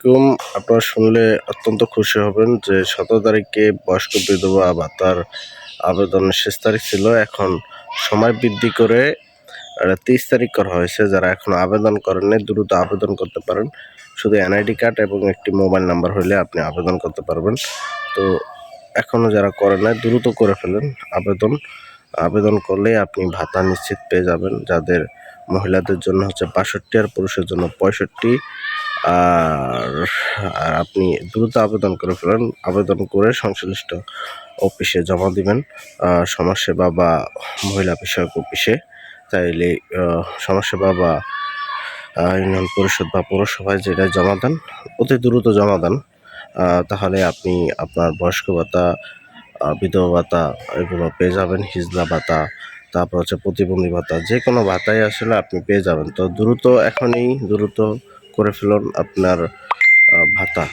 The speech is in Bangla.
আলাইকুম। আপনারা শুনলে অত্যন্ত খুশি হবেন যে সতেরো তারিখে বয়স্ক বিধবা ভাতার আবেদনের শেষ তারিখ ছিল। এখন সময় বৃদ্ধি করে তিরিশ তারিখ করা হয়েছে। যারা এখন আবেদন করেননি, দ্রুত আবেদন করতে পারেন। শুধু এনআইডি কার্ড এবং একটি মোবাইল নাম্বার হলে আপনি আবেদন করতে পারবেন। তো এখনও যারা করেন নাই, দ্রুত করে ফেলেন আবেদন। আবেদন করলে আপনি ভাতা নিশ্চিত পেয়ে যাবেন। যাদের মহিলাদের জন্য হচ্ছে বাষট্টি আর পুরুষের জন্য পঁয়ষট্টি। আর আর আপনি দ্রুত আবেদন করে ফেলেন। আবেদন করে সংশ্লিষ্ট অফিসে জমা দিবেন। সমাজসেবা বা মহিলা বিষয়ক অফিসে। আহ, সমাজসেবা বা ইউনিয়ন পরিষদ বা পৌরসভায় যেটা জমা দেন অতি দ্রুত জমা দেন। তাহলে আপনি আপনার বয়স্ক ভাতা বিধবা ভাতা এগুলো পেয়ে যাবেন হিজলা ভাতা তারপর হচ্ছে প্রতিবন্ধী ভাতা যে কোনো ভাতাই আসলে আপনি পেয়ে যাবেন। তো দ্রুত এখনই দ্রুত করে ফেলুন আপনার ভাতা।